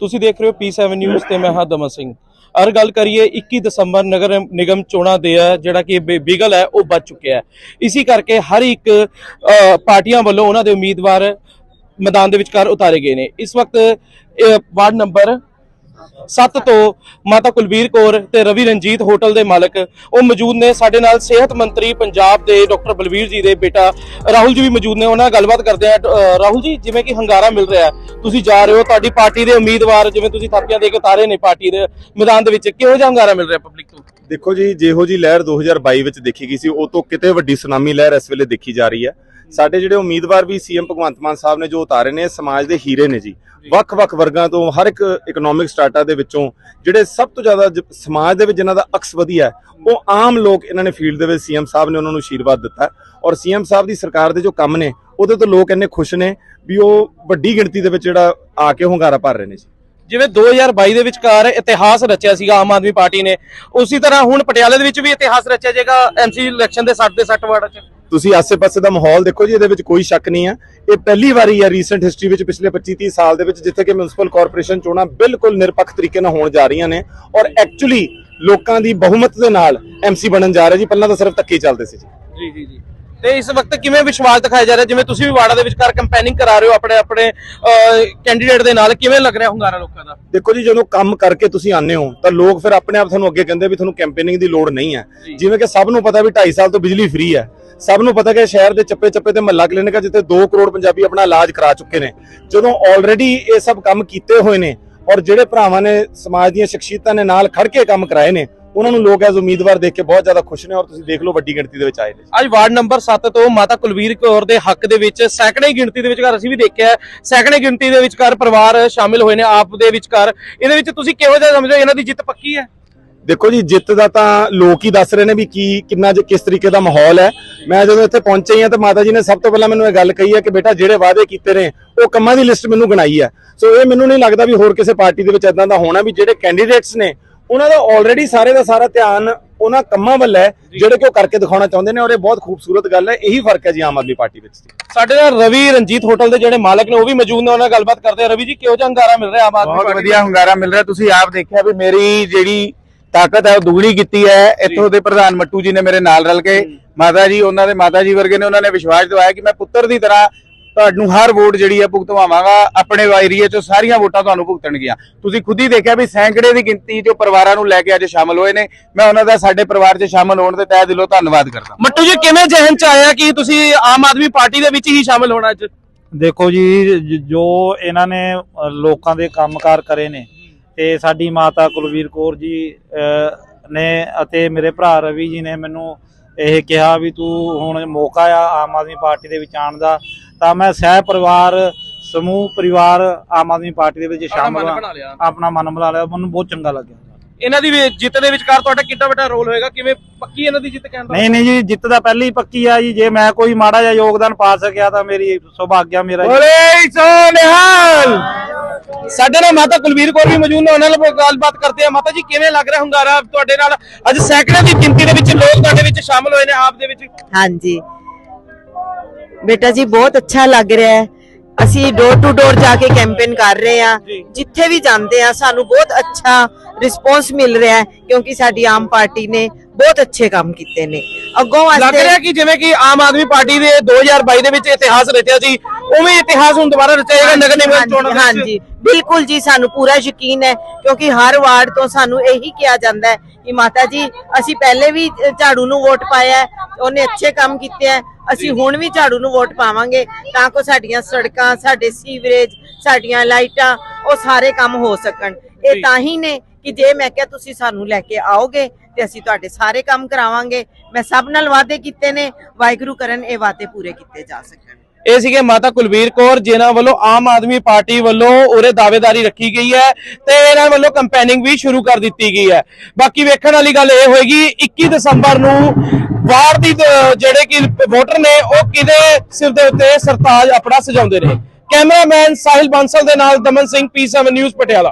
ਤੁਸੀਂ ਦੇਖ ਰਹੇ ਹੋ P7 ਨਿਊਜ਼ ਤੇ ਮੈਂ ਹਾਂ ਦਮਨ ਸਿੰਘ। ਅਰ ਗੱਲ ਕਰੀਏ 21 ਦਸੰਬਰ ਨਗਰ ਨਿਗਮ ਚੋਣਾਂ ਦੇ ਆ, ਜਿਹੜਾ ਕਿ ਬੇ- ਬਿਗਲ ਹੈ, ਉਹ ਬਚ ਚੁੱਕਿਆ ਹੈ। ਇਸੇ ਕਰਕੇ ਹਰ ਇੱਕ ਪਾਰਟੀਆਂ ਵੱਲੋਂ ਉਹਨਾਂ ਦੇ ਉਮੀਦਵਾਰ ਮੈਦਾਨ ਦੇ ਵਿਚਕਾਰ ਉਤਾਰੇ ਗਏ ਨੇ। ਇਸ ਵਕਤ ਵਾਰਡ ਨੰਬਰ 7 ਤੋਂ ਮਾਤਾ ਕੁਲਬੀਰ ਕੌਰ ਤੇ ਰਵੀ ਰਣਜੀਤ ਹੋਟਲ ਦੇ ਮਾਲਕ ਉਹ ਮੌਜੂਦ ਨੇ। ਸਾਡੇ ਨਾਲ ਸਿਹਤ ਮੰਤਰੀ ਪੰਜਾਬ ਦੇ ਡਾਕਟਰ ਬਲਵੀਰ ਜੀ ਦੇ ਬੇਟਾ ਰਾਹੁਲ ਜੀ ਵੀ ਮੌਜੂਦ ਨੇ। ਉਹਨਾਂ ਨਾਲ ਗੱਲਬਾਤ ਕਰਦੇ ਆ ਰਾਹੁਲ ਜੀ, ਜਿਵੇਂ ਕਿ ਹੰਗਾਰਾ ਮਿਲ ਰਿਹਾ ਤੁਸੀਂ ਜਾ ਰਹੇ ਹੋ। ਤੁਹਾਡੀ ਪਾਰਟੀ ਦੇ ਉਮੀਦਵਾਰ ਜਿਵੇਂ ਤੁਸੀਂ ਥਾਪੀਆਂ ਦੇ ਕੇ ਉਤਾਰੇ ਨੇ ਪਾਰਟੀ ਦੇ ਮੈਦਾਨ ਦੇ ਵਿੱਚ, ਕਿਹੋ ਜਿਹਾ ਹੰਗਾਰਾ ਮਿਲ ਰਿਹਾ ਪਬਲਿਕ ਤੋਂ ਦੇਖੋ ਜੀ, ਜਿਹੋ ਜੀ ਲਹਿਰ 2022 ਵਿੱਚ ਦੇਖੀ ਗਈ ਸੀ, ਉਹ ਤੋਂ ਕਿਤੇ ਵੱਡੀ ਸੁਨਾਮੀ ਲਹਿਰ ਇਸ ਵੇਲੇ ਦੇਖੀ ਜਾ ਰਹੀ ਹੈ। ਸਾਡੇ ਜਿਹੜੇ ਉਮੀਦਵਾਰ ਵੀ ਸੀਐਮ ਭਗਵੰਤ ਮਾਨ ਸਾਹਿਬ ਨੇ ਜੋ ਉਤਾਰੇ ਨੇ ਸਮਾਜ ਦੇ ਹੀਰੇ ਨੇ ਜੀ। ਵੱਖ-ਵੱਖ ਵਰਗਾਂ ਤੋਂ ਹਰ ਇੱਕ ਇਕਨੋਮਿਕ ਸਟਾਟਾ ਦੇ ਵਿੱਚੋਂ ਜਿਹੜੇ ਸਭ ਤੋਂ ਜ਼ਿਆਦਾ ਸਮਾਜ ਦੇ ਵਿੱਚ ਜਿਨ੍ਹਾਂ ਦਾ ਅਕਸ ਵਧੀਆ ਉਹ ਆਮ ਲੋਕ ਇਹਨਾਂ ਨੇ ਫੀਲਡ ਦੇ ਵਿੱਚ ਸੀਐਮ ਸਾਹਿਬ ਨੇ ਉਹਨਾਂ ਨੂੰ ਆਸ਼ੀਰਵਾਦ ਦਿੱਤਾ ਔਰ ਸੀਐਮ ਸਾਹਿਬ ਦੀ ਸਰਕਾਰ ਦੇ ਜੋ ਕੰਮ ਨੇ, ਉਹਦੇ ਤੋਂ ਲੋਕ ਇੰਨੇ ਖੁਸ਼ ਨੇ ਵੀ ਉਹ ਵੱਡੀ ਗਿਣਤੀ ਦੇ ਵਿੱਚ ਜਿਹੜਾ ਆ ਕੇ ਹੁੰਗਾਰਾ ਭਰ ਰਹੇ ਨੇ ਜੀ। ਜਿਵੇਂ 2022 ਦੇ ਵਿਚਕਾਰ ਇਤਿਹਾਸ ਰਚਿਆ ਸੀਗਾ ਆਮ ਆਦਮੀ ਪਾਰਟੀ ਨੇ, ਉਸੇ ਤਰ੍ਹਾਂ ਹੁਣ ਪਟਿਆਲੇ ਦੇ ਵਿੱਚ ਵੀ ਇਤਿਹਾਸ ਰਚਿਆ ਜਾਏਗਾ ਐਮਸੀ ਇਲੈਕਸ਼ਨ ਦੇ 60 ਦੇ 60 ਵਾਰਡ 'ਚ। ਤੁਸੀਂ ਆਸੇ-ਪਾਸੇ ਦਾ ਮਾਹੌਲ ਦੇਖੋ ਜੀ, ਇਹਦੇ ਵਿੱਚ ਕੋਈ ਸ਼ੱਕ ਨਹੀਂ ਹੈ ਇਹ ਪਹਿਲੀ ਵਾਰੀ ਹੈ ਰੀਸੈਂਟ ਹਿਸਟਰੀ ਵਿੱਚ ਪਿਛਲੇ 25-30 ਸਾਲ ਦੇ ਵਿੱਚ, ਜਿੱਥੇ ਕਿ ਮਿਊਨਿਸਪਲ ਕਾਰਪੋਰੇਸ਼ਨ ਚੋਣਾਂ ਬਿਲਕੁਲ ਨਿਰਪੱਖ ਤਰੀਕੇ ਨਾਲ ਹੋਣ ਜਾ ਰਹੀਆਂ ਨੇ ਔਰ ਐਕਚੁਅਲੀ ਲੋਕਾਂ ਦੀ ਬਹੁਮਤ ਦੇ ਨਾਲ ਐਮਸੀ ਬਣਨ ਜਾ ਰਿਹਾ ਜੀ। ਪਹਿਲਾਂ ਤਾਂ ਸਿਰਫ ਧੱਕੇ ਹੀ ਚੱਲਦੇ ਸੀ ਜੀ ਜੀ ਜੀ। ਤੇ ਇਸ ਵਕਤ ਕਿਵੇਂ ਵਿਸ਼ਵਾਸ ਦਿਖਾਇਆ ਜਾ ਰਿਹਾ? ਜਿਵੇਂ ਤੁਸੀਂ ਵੀ ਵਾਰਡਾਂ ਦੇ ਵਿਚਕਾਰ ਕੰਪੇਨਿੰਗ ਕਰਾ ਰਹੇ ਹੋ ਆਪਣੇ ਆਪਣੇ ਕੈਂਡੀਡੇਟ ਦੇ ਨਾਲ ਕਿਵੇਂ ਲੱਗ ਰਿਹਾ ਹੁੰਗਾਰਾ ਲੋਕਾਂ ਦਾ? ਦੇਖੋ ਜੀ ਜਦੋਂ ਕੰਮ ਕਰਕੇ ਤੁਸੀਂ ਆਨੇ ਹੋ ਤਾਂ ਲੋਕ ਫਿਰ ਆਪਣੇ ਆਪ ਤੁਹਾਨੂੰ ਅੱਗੇ ਕਹਿੰਦੇ ਵੀ ਤੁਹਾਨੂੰ ਕੈਂਪੇਨਿੰਗ ਦੀ ਲੋੜ ਨਹੀਂ ਹੈ। ਜਿਵੇਂ ਕਿ ਸਭ ਨੂੰ ਪਤਾ ਵੀ 2.5 ਸਾਲ ਤੋਂ ਬਿਜਲੀ ਫ੍ਰੀ ਹੈ। ਸਭ ਨੂੰ ਪਤਾ ਕਿ ਸ਼ਹਿਰ ਦੇ ਚੱਪੇ-ਚੱਪੇ ਤੇ ਮਹੱਲਾ ਕਲੀਨਿਕ ਹੈ ਜਿੱਥੇ 2 ਕਰੋੜ ਪੰਜਾਬੀ ਆਪਣਾ ਇਲਾਜ ਕਰਾ ਚੁੱਕੇ ਨੇ। ਜਦੋਂ ਆਲਰੇਡੀ ਇਹ ਸਭ ਕੰਮ ਕੀਤੇ ਹੋਏ ਨੇ ਔਰ ਜਿਹੜੇ ਭਰਾਵਾਂ ਨੇ ਸਮਾਜ ਦੀਆਂ ਸ਼ਖਸੀਅਤਾਂ ਨੇ ਨਾਲ ਖੜ ਕੇ ਕੰਮ ਕਰਾਏ ਨੇ ਉਹਨਾਂ ਨੂੰ ਲੋਕ ਐਜ਼ ਉਮੀਦਵਾਰ ਦੇਖ ਕੇ ਬਹੁਤ ਜ਼ਿਆਦਾ ਖੁਸ਼ ਨੇ ਔਰ ਤੁਸੀਂ ਦੇਖ ਲਓ ਵੱਡੀ ਗਿਣਤੀ ਦੇ ਵਿੱਚ ਆਏ ਨੇ। ਅੱਜ ਵਾਰਡ ਨੰਬਰ 7 ਤੋਂ ਮਾਤਾ ਕੁਲਵੀਰ ਕੌਰ ਦੇ ਹੱਕ ਦੇ ਵਿੱਚ ਸੈਂਕੜੇ ਗਿਣਤੀ ਦੇ ਵਿਚਕਾਰ ਅਸੀਂ ਵੀ ਦੇਖਿਆ ਸੈਂਕੜੇ ਗਿਣਤੀ ਦੇ ਵਿਚਕਾਰ ਪਰਿਵਾਰ ਸ਼ਾਮਿਲ ਹੋਏ ਨੇ ਆਪ ਦੇ ਵਿਚਕਾਰ। ਇਹਦੇ ਵਿੱਚ ਤੁਸੀਂ ਕਿਹੋ ਜਿਹਾ ਸਮਝਦੇ ਹੋ? ਇਹਨਾਂ ਦੀ ਜਿੱਤ ਪੱਕੀ ਹੈ? ਦੇਖੋ ਜੀ ਜਿੱਤ ਦਾ ਤਾਂ ਲੋਕ ਹੀ ਦੱਸ ਰਹੇ ਨੇ ਵੀ ਕੀ ਕਿੰਨਾ ਜ- ਕਿਸ ਤਰੀਕੇ ਦਾ ਮਾਹੌਲ ਹੈ। ਮੈਂ ਜਦੋਂ ਇੱਥੇ ਪਹੁੰਚੇ ਹੀ ਹਾਂ ਤਾਂ ਮਾਤਾ ਜੀ ਨੇ ਸਭ ਤੋਂ ਪਹਿਲਾਂ ਮੈਨੂੰ ਇਹ ਗੱਲ ਕਹੀ ਹੈ ਕਿ ਬੇਟਾ ਜਿਹੜੇ ਵਾਅਦੇ ਕੀਤੇ ਨੇ ਉਹ ਕੰਮਾਂ ਦੀ ਲਿਸਟ ਮੈਨੂੰ ਗਣਾਈ ਹੈ। ਸੋ ਇਹ ਮੈਨੂੰ ਨਹੀਂ ਲੱਗਦਾ ਵੀ ਹੋਰ ਕਿਸੇ ਪਾਰਟੀ ਦੇ ਵਿੱਚ ਇਦਾਂ ਦਾ ਹੋਣਾ ਵੀ ਜਿਹੜੇ ਕੈਂਡੀਡੇਟਸ ਨੇ ਉਹਨਾਂ ਦਾ ਆਲਰੇਡੀ ਸਾਰੇ ਦਾ ਸਾਰਾ ਧਿਆਨ ਉਹਨਾਂ ਕੰਮਾਂ ਵੱਲ ਹੈ ਜਿਹੜੇ ਕਿ ਉਹ ਕਰਕੇ ਦਿਖਾਉਣਾ ਚਾਹੁੰਦੇ ਨੇ ਔਰ ਇਹ ਬਹੁਤ ਖੂਬਸੂਰਤ ਗੱਲ ਹੈ ਇਹੀ ਫ਼ਰਕ ਹੈ ਜੀ ਆਮ ਆਦਮੀ ਪਾਰਟੀ ਵਿੱਚ। ਸਾਡੇ ਨਾਲ ਰਵੀ ਰਣਜੀਤ ਹੋਟਲ ਦੇ ਜਿਹੜੇ ਮਾਲਕ ਨੇ ਉਹ ਵੀ ਮੌਜੂਦ ਨੇ ਉਹਨਾਂ ਨਾਲ ਗੱਲਬਾਤ ਕਰਦੇ ਆ ਰਵੀ ਜੀ ਕਿਹੋ ਜਿਹਾ ਹੰਗਾਰਾ ਮਿਲ ਰਿਹਾ ਆਮ ਆਦਮੀ ਬਹੁਤ ਪਾਰਟੀ ਵਧੀਆ ਹੁੰਗਾਰਾ ਮਿਲ ਰਿਹਾ। ਤੁਸੀਂ ਆਪ ਦੇਖਿਆ ਵੀ ਮੇਰੀ ਜਿਹੜੀ ਤਾਕਤ ਹੈ ਉਹ ਦੁਗਣੀ ਕੀਤੀ ਹੈ। ਇੱਥੋਂ ਦੇ ਪ੍ਰਧਾਨ ਮੱਟੂ ਜੀ ਨੇ ਮੇਰੇ ਨਾਲ ਰਲ ਕੇ ਮਾਤਾ ਜੀ ਉਹਨਾਂ ਦੇ ਮਾਤਾ ਜੀ ਵਰਗੇ ਨੇ ਉਹਨਾਂ ਨੇ ਵਿਸ਼ਵਾਸ ਦਿਵਾਇਆ ਕਿ ਮੈਂ ਪੁੱਤਰ ਦੀ ਤਰ੍ਹਾਂ ਤੁਹਾਨੂੰ ਹਰ ਵੋਟ ਜਿਹੜੀ ਹੈ ਭੁਗਤਵਾਵਾਂਗਾ ਆਪਣੇ ਏਰੀਏ ਚੋਂ ਸਾਰੀਆਂ ਵੋਟਾਂ ਤੁਹਾਨੂੰ ਭੁਗਤਣਗੀਆਂ। ਤੁਸੀਂ ਖੁਦ ਹੀ ਦੇਖਿਆ ਵੀ ਸੈਂਕੜੇ ਦੀ ਗਿਣਤੀ ਜੋ ਪਰਿਵਾਰਾਂ ਨੂੰ ਲੈ ਕੇ ਅੱਜ ਸ਼ਾਮਲ ਹੋਏ ਨੇ ਮੈਂ ਉਹਨਾਂ ਦਾ ਸਾਡੇ ਪਰਿਵਾਰ 'ਚ ਸ਼ਾਮਲ ਹੋਣ ਦੇ ਤਹਿ ਦਿਲੋਂ ਧੰਨਵਾਦ ਕਰਦਾ। ਮੱਟੂ ਜੀ ਕਿਵੇਂ ਜ਼ਿਹਨ ਚ ਆਇਆ ਕਿ ਤੁਸੀਂ ਆਮ ਆਦਮੀ ਪਾਰਟੀ ਦੇ ਵਿੱਚ ਹੀ ਸ਼ਾਮਿਲ ਹੋਣਾ ਅੱਜ? ਦੇਖੋ ਜੀ ਜ- ਇਹਨਾਂ ਨੇ ਲੋਕਾਂ ਦੇ ਕੰਮਕਾਰ ਕਰੇ ਨੇ ਤੇ ਸਾਡੀ ਮਾਤਾ ਕੁਲਵੀਰ ਕੌਰ ਜੀ ਨੇ ਅਤੇ ਮੇਰੇ ਭਰਾ ਰਵੀ ਜੀ ਨੇ ਮੈਨੂੰ ਇਹ ਕਿਹਾ ਵੀ ਤੂੰ ਹੁਣ ਮੌਕਾ ਆ ਆਮ ਆਦਮੀ ਪਾਰਟੀ ਦੇ ਵਿੱਚ ਆਉਣ ਦਾ। ਤਾਂ ਮੈਂ ਸਹਿ ਪਰਿਵਾਰ ਸਮੂਹ ਪਰਿਵਾਰ ਆਮ ਆਦਮੀ ਪਾਰਟੀ ਦੇ ਵਿੱਚ ਸ਼ਾਮਲ ਮਨ ਹਾਂ। ਬਣਾ ਲਿਆ। ਆਪਣਾ ਮਨ ਬਣਾ ਲਿਆ। ਮੈਨੂੰ ਬਹੁਤ ਚੰਗਾ ਲੱਗਿਆ। ਇਹਨਾਂ ਦੀ ਵੀ ਜਿੱਤ ਦੇ ਵਿਚਕਾਰ ਤੁਹਾਡਾ ਕਿੰਨਾ ਵੱਡਾ ਰੋਲ ਹੋਏਗਾ? ਕਿਵੇਂ ਪੱਕੀ ਇਹਨਾਂ ਦੀ ਜਿੱਤ ਕਹਿਣ ਦਾ ਨਹੀਂ ਨਹੀਂ ਜੀ ਜਿੱਤ ਦਾ ਪਹਿਲੀ ਪੱਕੀ ਆ ਜੀ। ਜੇ ਮੈਂ ਕੋਈ ਮਾੜਾ ਜਿਹਾ ਯੋਗਦਾਨ ਪਾ ਸਕਿਆ ਤਾਂ ਮੇਰੀ ਸੁਭਾਗਿਆ ਮੇਰਾ ਜੀ। ਬੋਲੇ ਸੋਨਿਹਾਲ ਸਾਡੇ ਨਾਲ ਮਾਤਾ ਕੁਲਵੀਰ ਕੌਰ ਵੀ ਮੌਜੂਦ ਨੇ। ਉਹਨਾਂ ਨਾਲ ਗੱਲਬਾਤ ਕਰਦੇ ਆ ਮਾਤਾ ਜੀ ਕਿਵੇਂ ਲੱਗ ਰਿਹਾ ਹੁੰਗਾਰਾ ਤੁਹਾਡੇ ਨਾਲ? ਅੱਜ ਸੈਂਕੜੇ ਦੀ ਗਿਣਤੀ ਦੇ ਵਿੱਚ ਲੋਕ ਤੁਹਾਡੇ ਵਿੱਚ ਸ਼ਾਮਲ ਹੋਏ ਨੇ ਆਪ ਦੇ ਵਿੱਚ। ਹਾਂਜੀ। ਬੇਟਾ ਜੀ ਬਹੁਤ ਅੱਛਾ ਲੱਗ ਰਿਹਾ ਹੈ। ਅਸੀਂ ਡੋਰ ਟੂ ਡੋਰ ਜਾ ਕੇ ਕੈਂਪੇਨ ਕਰ ਰਹੇ ਆ। ਜਿੱਥੇ ਵੀ ਜਾਂਦੇ ਆ ਸਾਨੂੰ ਬਹੁਤ ਅੱਛਾ ਰਿਸਪੌਂਸ ਮਿਲ ਰਿਹਾ ਹੈ ਕਿਉਂਕਿ ਸਾਡੀ ਆਮ ਪਾਰਟੀ ਨੇ ਬਹੁਤ ਅੱਛੇ ਕੰਮ ਕੀਤੇ ਨੇ। ਅੱਗੋਂ ਲੱਗ ਵਾਸਤੇ ਰਿਹਾ ਕਿ ਜਿਵੇਂ ਕਿ ਆਮ ਆਦਮੀ ਪਾਰਟੀ ਦੇ 2022 ਦੇ ਵਿੱਚ ਇਤਿਹਾਸ ਰਚਿਆ ਸੀ ਉਵੇਂ ਇਤਿਹਾਸ ਹੁਣ ਦੁਬਾਰਾ ਰਚਿਆ ਨਗਰ ਨਿਗਮ ਚੋਣਾਂ ਵਿੱਚ। ਹਾਂਜੀ। ਬਿਲਕੁਲ ਜੀ ਸਾਨੂੰ ਪੂਰਾ ਯਕੀਨ ਹੈ ਕਿਉਂਕਿ ਹਰ ਵਾਰਡ ਤੋਂ ਸਾਨੂੰ ਇਹੀ ਕਿਹਾ ਜਾਂਦਾ ਹੈ ਕਿ ਮਾਤਾ ਜੀ ਅਸੀਂ ਪਹਿਲੇ ਵੀ ਝਾੜੂ ਨੂੰ ਵੋਟ ਪਾਇਆ ਉਹਨੇ ਅੱਛੇ ਕੰਮ ਕੀਤੇ ਹੈ। ਅਸੀਂ ਹੁਣ ਵੀ ਝਾੜੂ ਨੂੰ ਵੋਟ ਪਾਵਾਂਗੇ ਤਾਂ ਕੋ ਸਾਡੀਆਂ ਸੜਕਾਂ ਸਾਡੇ ਸੀਵਰੇਜ ਸਾਡੀਆਂ ਲਾਈਟਾਂ ਉਹ ਸਾਰੇ ਕੰਮ ਹੋ ਸਕਣ। ਇਹ ਤਾਂ ਹੀ ਨੇ ਕਿ ਜੇ ਮੈਂ ਕਿਹਾ ਤੁਸੀਂ ਸਾਨੂੰ ਲੈ ਕੇ ਆਓਗੇ ਤੇ ਅਸੀਂ ਤੁਹਾਡੇ ਸਾਰੇ ਕੰਮ ਕਰਾਵਾਂਗੇ। ਮੈਂ ਸਭ ਨਾਲ ਵਾਅਦੇ ਕੀਤੇ ਨੇ ਵਾਹਿਗੁਰੂ ਕਰਨ ਇਹ ਵਾਅਦੇ ਪੂਰੇ ਕੀਤੇ ਜਾ ਸਕਣ। ਇਹ ਸੀਗੇ ਮਾਤਾ ਕੁਲਵੀਰ ਕੌਰ, ਜਿਨ੍ਹਾਂ ਵੱਲੋਂ ਆਮ ਆਦਮੀ ਪਾਰਟੀ ਵੱਲੋਂ ਉਰੇ ਦਾਅਵੇਦਾਰੀ ਰੱਖੀ ਗਈ ਹੈ ਤੇ ਇਹਨਾਂ ਵੱਲੋਂ ਕੰਪੇਨਿੰਗ ਵੀ ਸ਼ੁਰੂ ਕਰ ਦਿੱਤੀ ਗਈ ਹੈ। ਬਾਕੀ ਵੇਖਣ ਵਾਲੀ ਗੱਲ ਇਹ ਹੋਏਗੀ 21 ਦਸੰਬਰ ਨੂੰ ਵਾਰਡ ਦੀ ਜਿਹੜੇ ਕਿ ਵੋਟਰ ਨੇ, ਉਹ ਕਿਹਦੇ ਸਿਰ ਦੇ ਉੱਤੇ ਸਰਤਾਜ ਆਪਣਾ ਸਜਾਉਂਦੇ ਨੇ ਕੈਮਰਾਮੈਨ ਸਾਹਿਲ ਬਾਂਸਲ ਦੇ ਨਾਲ ਦਮਨ ਸਿੰਘ ਪੀ7 ਨਿਊਜ਼ ਪਟਿਆਲਾ।